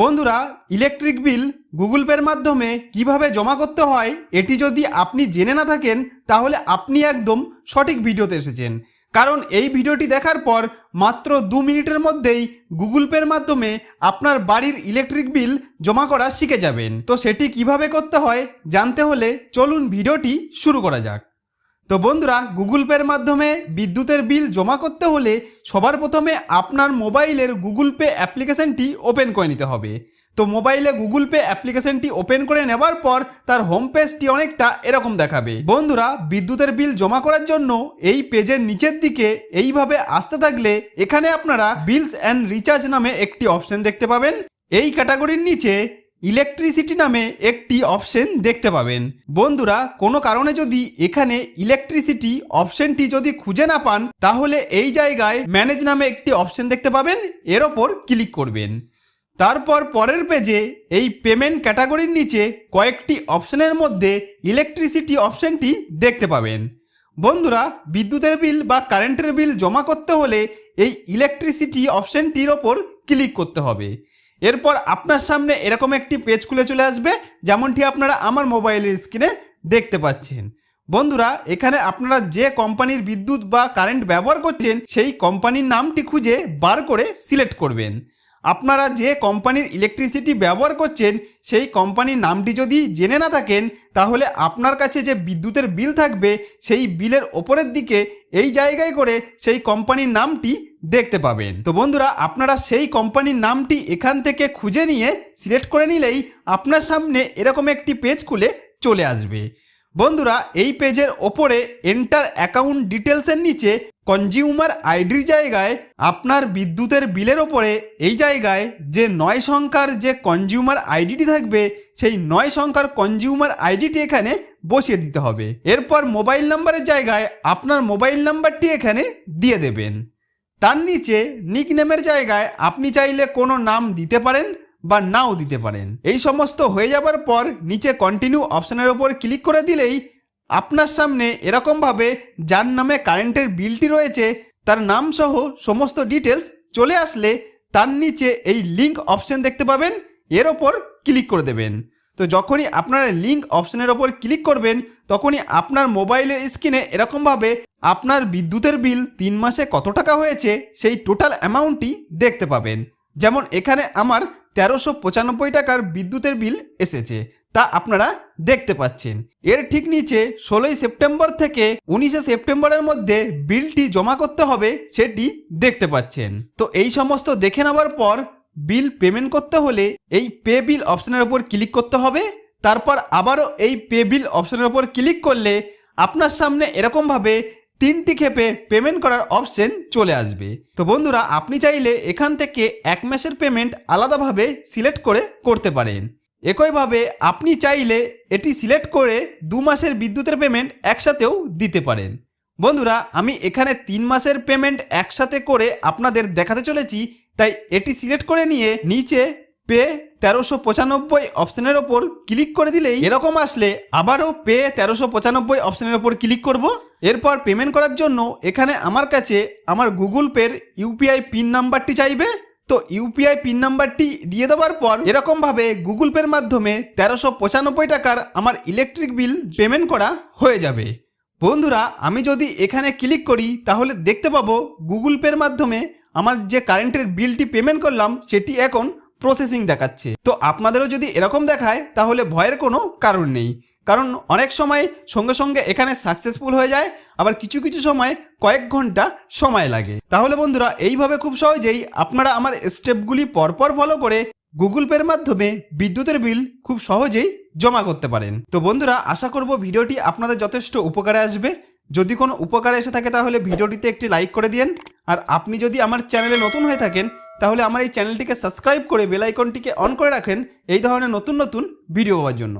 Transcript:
বন্ধুরা electric bill Google পের মাধ্যমে কীভাবে জমা করতে হয়, এটি যদি আপনি জেনে না থাকেন, তাহলে আপনি একদম সঠিক ভিডিওতে এসেছেন। কারণ এই ভিডিওটি দেখার পর মাত্র দু মিনিটের মধ্যেই গুগল পের মাধ্যমে আপনার বাড়ির ইলেকট্রিক বিল জমা করা শিখে যাবেন। তো সেটি কীভাবে করতে হয়, জানতে হলে চলুন ভিডিওটি শুরু করা যাক। তো বন্ধুরা গুগল পের মাধ্যমে বিদ্যুতের বিল জমা করতে হলে সবার প্রথমে আপনার মোবাইলের গুগল পে অ্যাপ্লিকেশনটি ওপেন করে নিতে হবে। তো মোবাইলে গুগল পে অ্যাপ্লিকেশনটি ওপেন করে নেবার পর তার হোম পেজটি অনেকটা এরকম দেখাবে। বন্ধুরা, বিদ্যুতের বিল জমা করার জন্য এই পেজের নিচের দিকে এইভাবে আসতে থাকলে এখানে আপনারা বিলস অ্যান্ড রিচার্জ নামে একটি অপশন দেখতে পাবেন। এই ক্যাটাগরির নিচে ইলেকট্রিসিটি নামে একটি অপশন দেখতে পাবেন। বন্ধুরা, কোনো কারণে যদি এখানে ইলেকট্রিসিটি অপশনটি যদি খুঁজে না পান, তাহলে এই জায়গায় ম্যানেজ নামে একটি অপশন দেখতে পাবেন, এর ওপর ক্লিক করবেন। তারপর পরের পেজে এই পেমেন্ট ক্যাটাগরির নিচে কয়েকটি অপশনের মধ্যে ইলেকট্রিসিটি অপশনটি দেখতে পাবেন। বন্ধুরা, বিদ্যুতের বিল বা কারেন্টের বিল জমা করতে হলে এই ইলেকট্রিসিটি অপশনটির ওপর ক্লিক করতে হবে। এরপর আপনার সামনে এরকম একটি পেজ খুলে চলে আসবে, যেমনটি আপনারা আমার মোবাইলের স্ক্রিনে দেখতে পাচ্ছেন। বন্ধুরা, এখানে আপনারা যে কোম্পানির বিদ্যুৎ বা কারেন্ট ব্যবহার করছেন, সেই কোম্পানির নামটি খুঁজে বার করে সিলেক্ট করবেন। আপনারা যে কোম্পানির ইলেকট্রিসিটি ব্যবহার করছেন, সেই কোম্পানির নামটি যদি জেনে না থাকেন, তাহলে আপনার কাছে যে বিদ্যুতের বিল থাকবে, সেই বিলের ওপরের দিকে এই জায়গায় করে সেই কোম্পানির নামটি দেখতে পাবেন। তো বন্ধুরা, আপনারা সেই কোম্পানির নামটি এখান থেকে খুঁজে নিয়ে সিলেক্ট করে নিলেই আপনার সামনে এরকম একটি পেজ খুলে চলে আসবে। বন্ধুরা, এই পেজের ওপরে এন্টার অ্যাকাউন্ট ডিটেলসের নিচে কনজিউমার আইডির জায়গায় আপনার বিদ্যুতের বিলের ওপরে এই জায়গায় যে নয় সংখ্যার যে কনজিউমার আইডিটি থাকবে, সেই নয় সংখ্যার কনজিউমার আইডিটি এখানে বসিয়ে দিতে হবে। এরপর মোবাইল নাম্বারের জায়গায় আপনার মোবাইল নাম্বারটি এখানে দিয়ে দেবেন। তার নিচে নিকনেমের জায়গায় আপনি চাইলে কোনো নাম দিতে পারেন বা নাও দিতে পারেন। এই সমস্ত হয়ে যাবার পর নিচে কন্টিনিউ অপশনের ওপর ক্লিক করে দিলেই আপনার সামনে এরকমভাবে যার নামে কারেন্টের বিলটি রয়েছে, তার নাম সহ সমস্ত ডিটেলস চলে আসলে তার নিচে এই লিঙ্ক অপশন দেখতে পাবেন, এর ওপর ক্লিক করে দেবেন। তো যখনই আপনারা লিঙ্ক অপশনের ওপর ক্লিক করবেন, তখনই আপনার মোবাইলের স্ক্রিনে এরকমভাবে আপনার বিদ্যুতের বিল তিন মাসে কত টাকা হয়েছে, সেই টোটাল অ্যামাউন্টটি দেখতে পাবেন। যেমন এখানে আমার তেরোশো পঁচানব্বই টাকার বিদ্যুতের বিল এসেছে। তা আপনারা দেখতে পাচ্ছেন। এর ঠিক নিচে ষোলোই সেপ্টেম্বর থেকে উনিশে সেপ্টেম্বরের মধ্যে বিলটি জমা করতে হবে সেটি দেখতে পাচ্ছেন। তো এই সমস্ত দেখে নেওয়ার পর বিল পেমেন্ট করতে হলে এই পে বিল অপশনের উপর ক্লিক করতে হবে। তারপর আবারও এই পে বিল অপশনের উপর ক্লিক করলে আপনার সামনে এরকমভাবে তিনটি ক্ষেপে পেমেন্ট করার অপশন চলে আসবে। তো বন্ধুরা, আপনি চাইলে এখান থেকে এক মাসের পেমেন্ট আলাদাভাবে সিলেক্ট করে করতে পারেন। একইভাবে আপনি চাইলে এটি সিলেক্ট করে দু মাসের বিদ্যুতের পেমেন্ট একসাথেও দিতে পারেন। বন্ধুরা, আমি এখানে তিন মাসের পেমেন্ট একসাথে করে আপনাদের দেখাতে চলেছি, তাই এটি সিলেক্ট করে নিয়ে নিচে পে তেরোশো পঁচানব্বই অপশনের ওপর ক্লিক করে দিলেই এরকম আসলে আবারও পে তেরোশো পঁচানব্বই অপশনের ওপর ক্লিক করব। এরপর পেমেন্ট করার জন্য এখানে আমার কাছে আমার গুগল পের ইউপিআই পিন নাম্বারটি চাইবে। তো ইউপিআই পিন নাম্বারটি দিয়ে দেওয়ার পর এরকমভাবে গুগল পের মাধ্যমে তেরোশো পঁচানব্বই টাকার আমার ইলেকট্রিক বিল পেমেন্ট করা হয়ে যাবে। বন্ধুরা, আমি যদি এখানে ক্লিক করি, তাহলে দেখতে পাবো গুগল পের মাধ্যমে আমার যে কারেন্টের বিলটি পেমেন্ট করলাম, সেটি এখন প্রসেসিং দেখাচ্ছে। তো আপনাদেরও যদি এরকম দেখায়, তাহলে ভয়ের কোনো কারণ নেই। কারণ অনেক সময় সঙ্গে সঙ্গে এখানে সাকসেসফুল হয়ে যায়, আবার কিছু কিছু সময় কয়েক ঘণ্টা সময় লাগে। তাহলে বন্ধুরা, এইভাবে খুব সহজেই আপনারা আমার স্টেপগুলি পরপর ফলো করে গুগল পের মাধ্যমে বিদ্যুতের বিল খুব সহজেই জমা করতে পারেন। তো বন্ধুরা, আশা করব ভিডিওটি আপনাদের যথেষ্ট উপকারে আসবে। যদি কোনো উপকারে এসে থাকে তাহলে ভিডিওটিতে একটি লাইক করে দিন আর আপনি যদি আমার চ্যানেলে নতুন হয়ে থাকেন, তাহলে আমার এই চ্যানেলটিকে সাবস্ক্রাইব করে বেলাইকনটিকে অন করে রাখেন, এই ধরনের নতুন নতুন ভিডিও পাওয়ার জন্য।